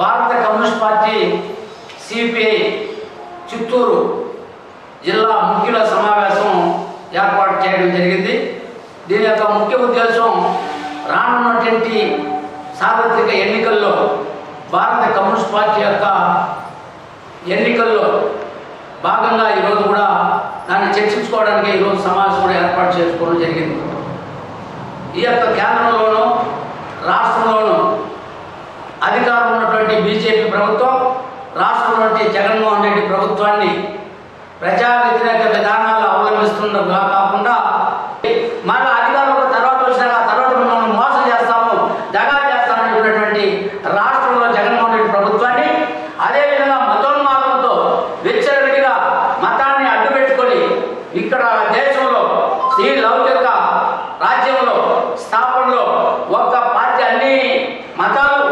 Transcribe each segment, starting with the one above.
భారత communist party CPI Chittoor జిల్లా ముఖ్యుల సమావేశం ఏర్పాటు చేయడం జరిగింది. దీని యొక్క ముఖ్య ఉద్దేశం రానున్నటువంటి సార్వత్రిక ఎన్నికల్లో భారత కమ్యూనిస్ట్ పార్టీ యొక్క ఎన్నికల్లో భాగంగా ఈరోజు కూడా దాన్ని చర్చించుకోవడానికి ఈరోజు సమావేశం కూడా ఏర్పాటు చేసుకోవడం జరిగింది. ఈ యొక్క కేంద్రంలోనూ రాష్ట్రంలోనూ అధికారం ఉన్నటువంటి బీజేపీ ప్రభుత్వం రాష్ట్రంలో జగన్మోహన్ రెడ్డి ప్రభుత్వాన్ని ప్రజా వ్యతిరేక విధానాలు అవలంబిస్తుండగా కాకుండా మరలా అధికారంలో తర్వాత వచ్చిన తర్వాత మిమ్మల్ని మోసం చేస్తాము దగా చేస్తామనేటువంటి రాష్ట్రంలో జగన్మోహన్ రెడ్డి ప్రభుత్వాన్ని అదేవిధంగా మతోన్మాదంతో విచ్చలవిడిగా మతాన్ని అడ్డుపెట్టుకొని ఇక్కడ దేశంలో శ్రీ లౌకిక రాజ్యంలో స్థాపనలో ఒక్క పార్టీ అన్ని మతాలు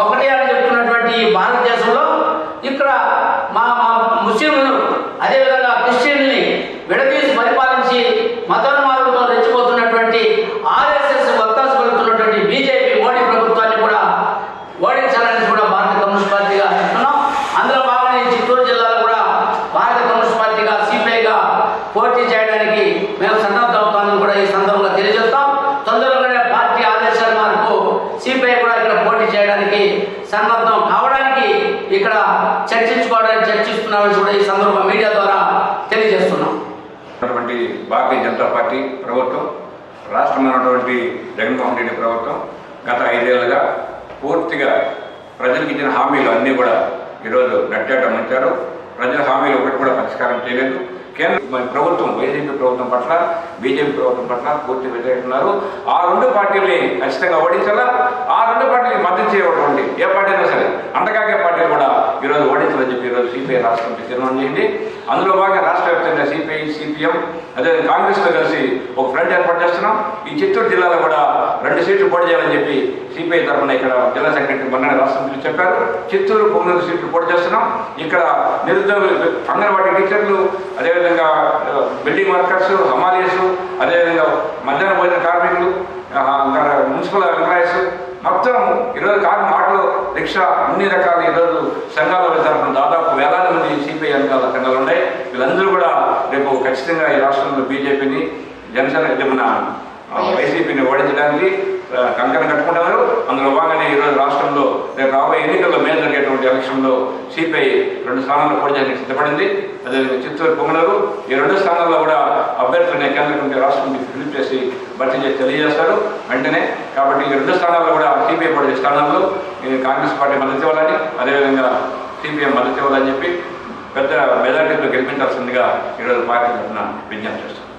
ఒకటే అని చెప్తున్నటువంటి ఈ భారతదేశంలో ఇక్కడ మా మా ముస్లింలను అదేవిధంగా క్రిస్టియన్ని విడదీసి పరిపాలించి మతోన్మాదంతో రెచ్చిపోతున్నటువంటి ఆర్ఎస్ఎస్ వత్తాసు పలుకుతున్నటువంటి బీజేపీ మోడీ ప్రభుత్వాన్ని కూడా ఓడించాలని కూడా భారత కమ్యూనిస్ట్ పార్టీగా అంటున్నాం అందులో భాగంగా చిత్తూరు జిల్లాలో కూడా భారత కమ్యూనిస్ట్ పార్టీగా సిపిఐగా పోటీ చేయడానికి మేము సన్నద్ధం. సిపిఐ కూడా ఇక్కడ పోటీ చేయడానికి సన్నద్ధం కావడానికి ఇక్కడ చర్చించుకోవడానికి చర్చిస్తున్నామని కూడా ఈ సందర్భంగా మీడియా ద్వారా తెలియజేస్తున్నాం. భారతీయ జనతా పార్టీ ప్రభుత్వం రాష్ట్రంలో ఉన్నటువంటి జగన్మోహన్ రెడ్డి ప్రభుత్వం గత ఐదేళ్ళుగా పూర్తిగా ప్రజలకు ఇచ్చిన హామీలు అన్నీ కూడా ఈరోజు గట్టేటం ఉంచారు ప్రజల హామీలు ఒకటి కూడా పరిష్కారం చేయలేదు. కేంద్ర ప్రభుత్వం వైసీపీ ప్రభుత్వం పట్ల బీజేపీ ప్రభుత్వం పట్ల పూర్తి వ్యతిరేకున్నారు ఆ రెండు పార్టీల్ని ఖచ్చితంగా ఓడించాలా? ఆ రెండు పార్టీలకు మద్దతు చేయటువంటి ఏ పార్టీ అయినా సరే అంతకాకే పార్టీలు కూడా ఈరోజు ఓడించాలని చెప్పి ఈరోజు సిపిఐ రాష్ట్రం తీర్మానం చేసింది. అందులో భాగంగా రాష్ట్ర వ్యాప్తంగా సిపిఐ సిపిఎం అదే కాంగ్రెస్తో కలిసి ఒక ఫ్రంట్ ఏర్పాటు చేస్తున్నాం. ఈ చిత్తూరు జిల్లాలో కూడా రెండు సీట్లు పోటీ చేయాలని చెప్పి సిపిఐ తరఫున ఇక్కడ జిల్లా సెక్రటరీ మొన్న రాష్ట్ర చెప్పారు. చిత్తూరు పొంగనూరు సీట్లు పోటీ చేస్తున్నాం. ఇక్కడ నిరుద్యోగులు అంగన్వాడీ టీచర్లు అదేవిధంగా బిల్డింగ్ వర్కర్స్ హమాలీస్ అదేవిధంగా మధ్యాహ్న భోజన కార్మికులు మున్సిపల్ ఎంప్లాయీస్. మొత్తం ఈరోజు కారు ఆటో రిక్షా అన్ని రకాల ఈరోజు సంఘాల తరఫున దాదాపు వేలాది మంది సిపిఐ అంకాల సంఘాలు ఉన్నాయి వీళ్ళందరూ కూడా రేపు ఖచ్చితంగా ఈ రాష్ట్రంలో బీజేపీని జనసేన ఇది మన వైసీపీని ఓడించడానికి ఆ, కంకణం కట్టుకుంటున్నారు అందులో భాగంగానే ఈరోజు రాష్ట్రంలో రేపు రాబోయే ఎన్నికల్లో మేలు జరిగేటువంటి ఎలక్షన్లో సిపిఐ రెండు స్థానాల్లో పోటీ చేయడానికి సిద్ధపడింది. అదేవిధంగా చిత్తూరు పొంగనూరు ఈ రెండు స్థానాల్లో కూడా అభ్యర్థులను కేంద్ర కమిటీ రాష్ట్ర ఫిలిప్ చేసి భర్తీ చేసి తెలియజేస్తారు. వెంటనే కాబట్టి ఈ రెండు స్థానాల్లో కూడా సిపిఐ పడే స్థానాల్లో కాంగ్రెస్ పార్టీ మద్దతు ఇవ్వాలని అదేవిధంగా సిపిఎం మద్దతు ఇవ్వాలని చెప్పి పెద్ద మెజార్టీతో గెలిపించాల్సిందిగా ఈరోజు పార్టీ తరఫున విజ్ఞప్తి చేస్తాం